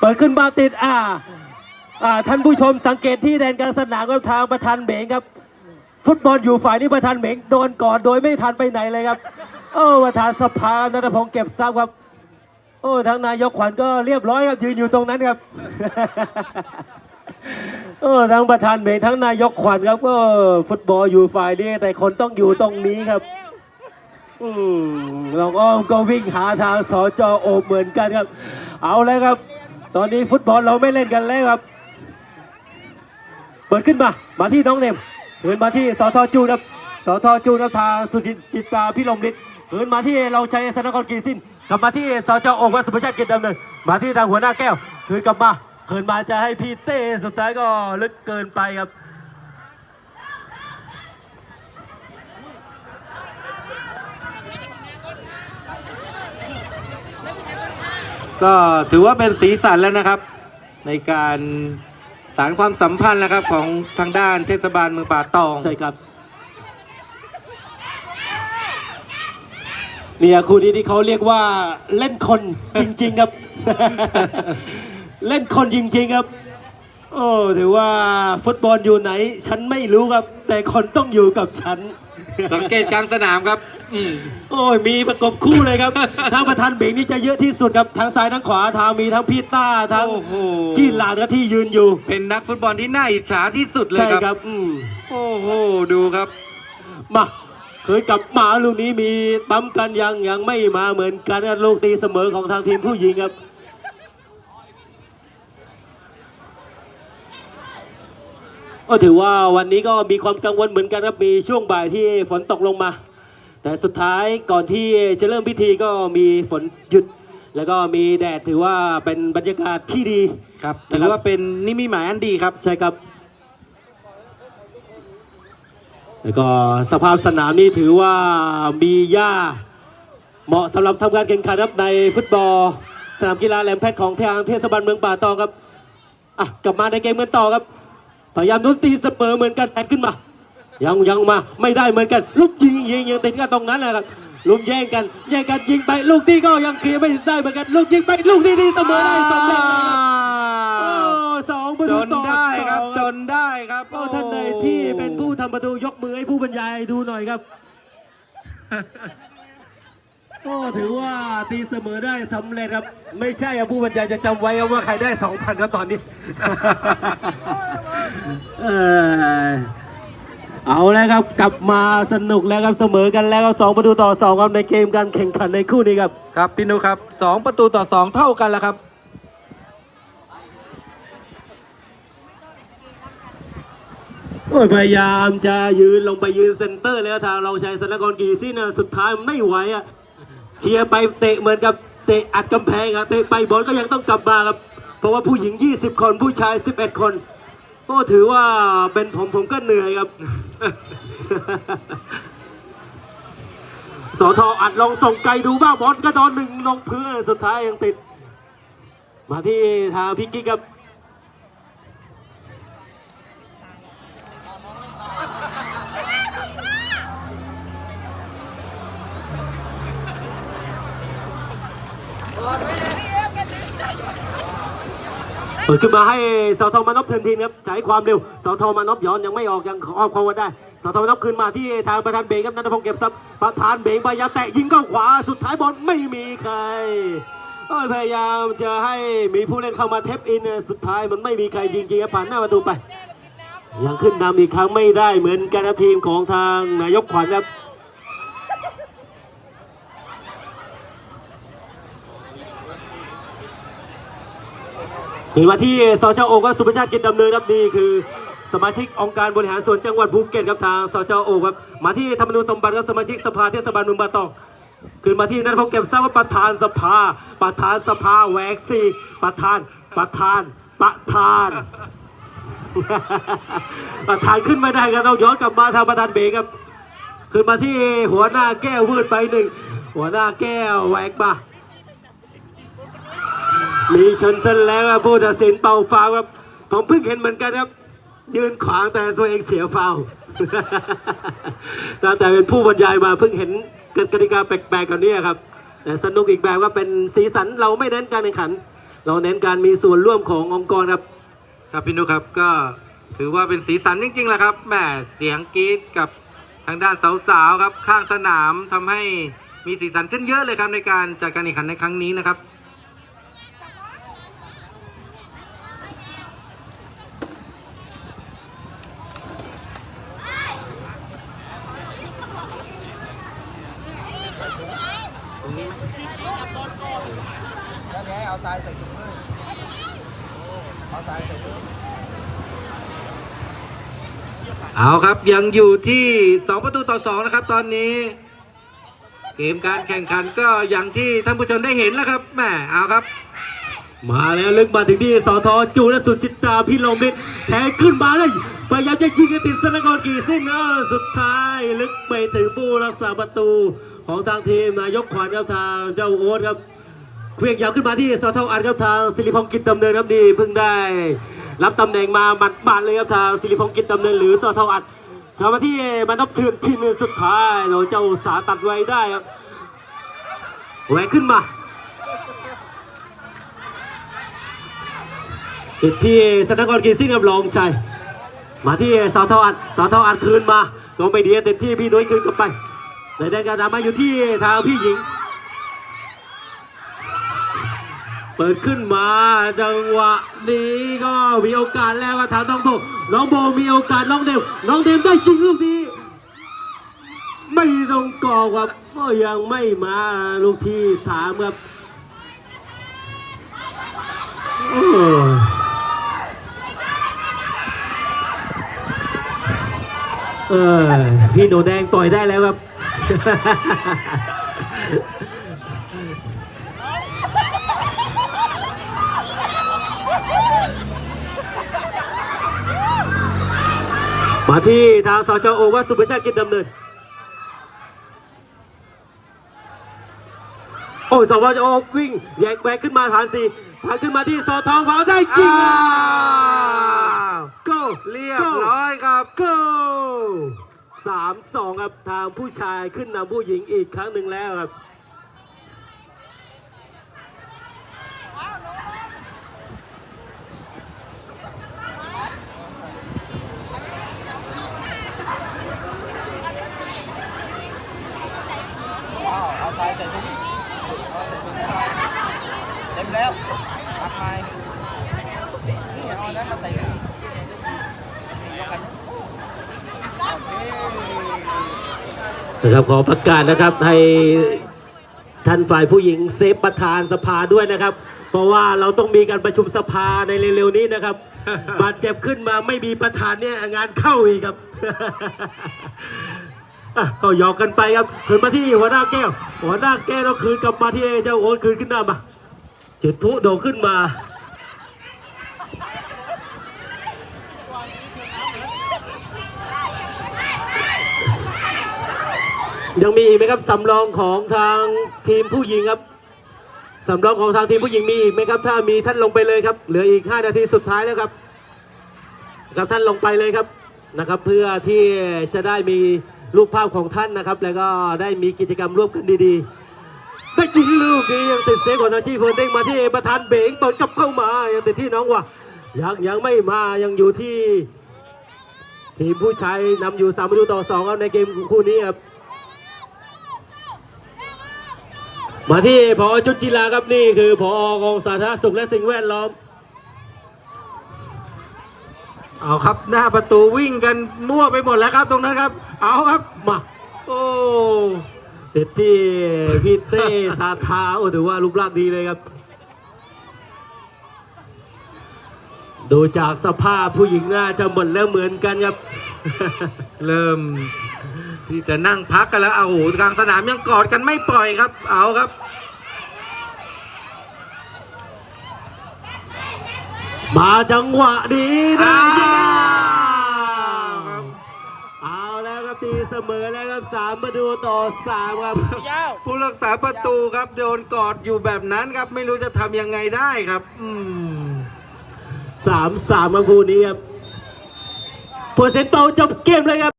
เปิดขึ้นมาติดอ่าอ่าท่านผู้ชมสังเกตที่แดนกลางสนามครับทางประธานเหมงครับ ฟุตบอลอยู่ฝ่ายนี้ประธานเหมงโดนก่อนโดยไม่ทันไปไหนเลยครับ โอ้ประธานสภานัทพงศ์เก็บทรัพย์ครับ โอ้ทางนายกขวัญก็เรียบร้อยครับยืนอยู่ตรงนั้นครับเออทั้งประธานเหมงทั้งนายกขวัญครับก็ฟุตบอลอยู่ฝ่ายนี้แต่คนต้องอยู่ตรงนี้ครับอืมเราก็ก็วิ่งหาทางสจโอบเหมือนกันครับ เอาเลยครับ ตอนนี้ฟุตบอลเราไม่เล่นกันแล้วครับ เปิดขึ้นมา มาที่น้องเนมเหินมาที่สทจูนครับสทจูนครับทางสุจิตจิตาพิรมฤทธิ์เหินมาที่เราชัยสนกรกีสิ้น กลับมาที่สจองวัสุภาชัยกิจดำเนินมาที่ทางหัวหน้าแก้วเหินกลับมาเหินมาจะให้พี่เต้สุดท้ายก็ลึกเกินไปครับ ก็ถือว่าเป็นสีสันแล้วนะครับ ในการสารความสัมพันธ์นะครับของทางด้านเทศบาลเมืองป่าตอง ใช่ครับ เนี่ยคู่นี้ที่เขาเรียกว่าเล่นคนจริง ๆ ครับ เล่นคนจริง ๆ ครับ โอ้ถือว่าฟุตบอลอยู่ไหน ฉันไม่รู้ครับ แต่คนต้องอยู่กับฉัน สังเกตกลางสนามครับอืม โอ้ยมีประกบคู่เลยครับ ทางประธานเบงนี่จะเยอะที่สุดครับทางซ้ายทางขวาทางมีทั้งพีต้าทั้งโอ้โห จีนหลานครับที่ยืนอยู่เป็นนักฟุตบอลที่น่าอิจฉาที่สุดเลยใช่ครับครับอืมโอ้โหดูครับ มาเคยกลับมาลูกนี้มีปั๊มกันยังยังไม่มาเหมือนกันนะลูกตีเสมอของทางทีมผู้หญิงครับ ก็ถือว่าวันนี้ก็มีความกังวลเหมือนกันครับมีช่วงบ่ายที่ฝนตกลงมา แต่สุดท้ายก่อนที่จะเริ่มพิธีก็มีฝนหยุด แล้วก็มีแดดถือว่าเป็นบรรยากาศที่ดี ครับถือว่าเป็นนิมิตหมายอันดีครับ ใช่ครับ แล้วก็สภาพสนามนี่ถือว่ามีหญ้าเหมาะสำหรับทำการแข่งขันครับในฟุตบอล สนามกีฬาแหลมเพชรของทางเทศบาลเมืองป่าตองครับอะกลับมาในเกมกันต่อครับพยายามนุนตีเสมอเหมือนกันแตกขึ้นมา ยังยังมาไม่ได้เหมือนกัน ลูกยิงยิงยังติดกันตรงนั้นแหละครับลุมแย่งกันแย่งกันยิงไปลูกที่ก็ยังเคลียร์ไม่ได้เหมือนกัน ลูกยิงไปลูกที่นี่เสมอได้สำเร็จครับโอ้สองประจตูนต่อได้ครับสองจนได้ครับโอ้ท่านใดที่เป็นผู้ทำประตูยกมือให้ผู้บรรยายดูหน่อยครับก็ถือว่าตีเสมอได้สำเร็จครับ ไม่ใช่อะผู้บรรยายจะจำไว้ครับว่าใครได้สองพันครับตอนนี้ เออ เอาแล้วครับกลับมาสนุกแล้วครับเสมอกันแล้วก็สองประตูต่อสองครับในเกมการแข่งขันในคู่นี้ครับครับพี่นุครับสองประตูต่อสองเท่ากันแล้วครับโอ้ยพยายามจะยืนลงไปยืนเซนเตอร์แล้วทางเราชัยสนกรกีซินสุดท้ายไม่ไหวอะเคลียร์ไปเตะเหมือนกับเตะอัดกำแพงอะเตะไปบอลก็ยังต้องกลับมาครับเพราะว่าผู้หญิง 20 คนผู้ชาย 11 คน ก็ถือว่าเป็นผมผมก็เหนื่อยครับ สอทออัดลองส่งไกลดูบ้างบอลก็โดนหนึ่งลงพื้นสุดท้ายยังติด มาที่ทางพิกกี้ครับเปิดขึ้นมาให้สาวทองมานพเทินทีนครับใช้ความเร็วสาวทองมานพย้อนยังไม่ออกยังอ้อมความว่าได้สาวทองมานพคืนมาที่ทางประธานเบงครับนันทพงศ์เก็บซับประธานเบงพยายามแตะยิงเข้าขวาสุดท้ายบอลไม่มีใครพยายามจะให้มีผู้เล่นเข้ามาเทปอินสุดท้ายมันไม่มีใครยิงจริงครับผ่านหน้าประตูไป ยังขึ้นนำอีกครั้งไม่ได้เหมือนกันทีมของทางนายกขวัญครับ ถึงมาที่สจโอครับสุภาชาติกิจดำเนินครับนี่คือ สมาชิกองค์การบริหารส่วนจังหวัดภูเก็ตครับทางสจโอครับมาที่ธรรมนูญสมบัติครับสมาชิกสภาเทศบาลเมืองบาตองขึ้นมาที่นัทพงศ์เก็บทราบว่าประธานสภา ประธานสภาแหวกซีประธานประธานประธานประธานขึ้นไม่ได้ครับต้องย้อนกลับมาทางประธานเบรกครับขึ้นมาที่หัวหน้าแก้ววืดไปหนึ่งหัวหน้าแก้วแหวกมา มีชนเส้นแล้วครับผู้ตัดสินเป่าฟาวครับ ผมเพิ่งเห็นเหมือนกันครับ ยืนขวางแต่ตัวเองเสียฟาวล์ตั้งแต่เป็นผู้บรรยายมาเพิ่งเห็นกติกาแปลกๆกันนี้ครับ แต่สนุกอีกแบบว่าเป็นสีสันเราไม่เน้นการแข่งขัน เราเน้นการมีส่วนร่วมขององค์กรครับ ครับพี่นุครับก็ถือว่าเป็นสีสันจริงๆแหละครับแหมเสียงกรี๊ดกับทางด้านสาวๆครับ ข้างสนามทำให้มีสีสันขึ้นเยอะเลยครับในการจัดการแข่งขันในครั้งนี้นะครับ แล้วไงเอาทรายใส่ถุงมือเอาทรายใส่ถุง เอาครับยังอยู่ที่ 2 ประตูต่อ 2 นะครับ ตอนนี้ เกมการแข่งขันก็อย่างที่ท่านผู้ชมได้เห็นแล้วครับแหมเอาครับ มาแล้วลึกมาถึงที่สอทอจูและสุจิตาพิลมฤทธิ์แทงขึ้นมาเลยพยายามจะยิงติดสนากรกีซึ่งเออสุดท้ายลึกไปถึงผู้รักษาประตูของทางทีมนายกขวัญครับทางเจ้าโอ๊ตครับเคลื่อนยาวขึ้นมาที่สอทออัดครับทางสิริพงศ์กิจดำเนินครับดีเพิ่งได้ รับตำแหน่งมาหมัดบาดเลยครับทางสิริพงศ์กิจดำเนินหรือสอทออัดเข้ามาที่มันนบเถื่อนทีมสุดท้ายโดนเจ้าสาตัดไว้ได้ครับแหวกขึ้นมาติดที่สถานกรกีซิ่งกับรองชัยมาที่สาวทออัดสาวทออัดคืนมาก็ไม่ดีเติดที่พี่นุ้ยคืนกลับไปในแดนการทำมาอยู่ที่ทางพี่หญิง เปิดขึ้นมาจังหวะนี้ก็มีโอกาสแล้วว่าทางน้องโบน้องโบมีโอกาสน้องเดมน้องเดมได้จริงลูกนี้ไม่ต้องกอครับก็ยังไม่มาลูกที่สามครับเออพี่โนแดงต่อยได้แล้วครับ มาที่ทางสจโอวัดสุภชาติกิจดำเนิน โอ้ยสวจโอวิ่งแยกแบกขึ้นมาผ่านสี่ผ่านขึ้นมาที่สอทองวาวได้จริงอ้าวโก้เรียบร้อยครับโก้สามสองครับทางผู้ชายขึ้นนำผู้หญิงอีกครั้งหนึ่งแล้วครับ เอาเอาทรายใส่ถุงเอาใส่ถุงเต็มแล้วตักไม้นี่เอาอันนั้นมาใส่กันนะครับขอประกาศนะครับให้ท่านฝ่ายผู้หญิงเซฟประธานสภาด้วยนะครับ เพราะว่าเราต้องมีการประชุมสภาในเร็วๆนี้นะครับ บาดเจ็บขึ้นมาไม่มีประธานเนี่ยงานเข้าอีกครับก็หยอกกันไปครับคืนมาที่หัวหน้าแก้ว หัวหน้าแก้วต้องคืนกลับมาที่เจ้าโอ๊ตคืนขึ้นหน้ามา จุดพลุโด่งขึ้นมายังมีอีกไหมครับสำรองของทางทีมผู้หญิงครับสำรองของทางทีมผู้หญิงมีอีกไหมครับ ถ้ามีท่านลงไปเลยครับ เหลืออีก 5 นาทีสุดท้ายแล้วครับครับท่านลงไปเลยครับนะครับ เพื่อที่จะได้มีรูปภาพของท่านนะครับ แล้วก็ได้มีกิจกรรมร่วมกันดีๆ ได้ยิงลูกนี้ยังติดเซฟของนาทีเพลินเด้งมาที่ประธานเบงเปิดกลับเข้ามายังติดที่น้องว่ะยังยังไม่มายังอยู่ที่ ทีมผู้ชายนำอยู่สามประตูต่อสองครับในเกมคู่นี้ครับมาที่พอจุดจิลาครับนี่คือพอกองสาธารณสุขและสิ่งแวดล้อมเอาครับหน้าประตูวิ่งกันมั่วไปหมดแล้วครับตรงนั้นครับ เอาครับมาโอ้ ติดที่พี่เต้ทาทาโอ้ถือว่ารูปร่างดีเลยครับ ดูจากสภาพผู้หญิงน่าจะหมดแล้วเหมือนกันครับ เริ่มที่จะนั่งพักกันแล้วเอาโหกลางสนามยังกอดกันไม่ปล่อยครับ เอาครับ มาจังหวะนี้ได้อ้าวครับเอา แล้วครับตีเสมอแล้วครับสามประตูต่อสามครับผู้รักษาประตูครับโดนกอดอยู่แบบนั้นครับ ไม่รู้จะทำยังไงได้ครับ อืมสามสามครับคู่นี้ครับเปอร์เซ็นต์เป่าจบเกมเลยครับ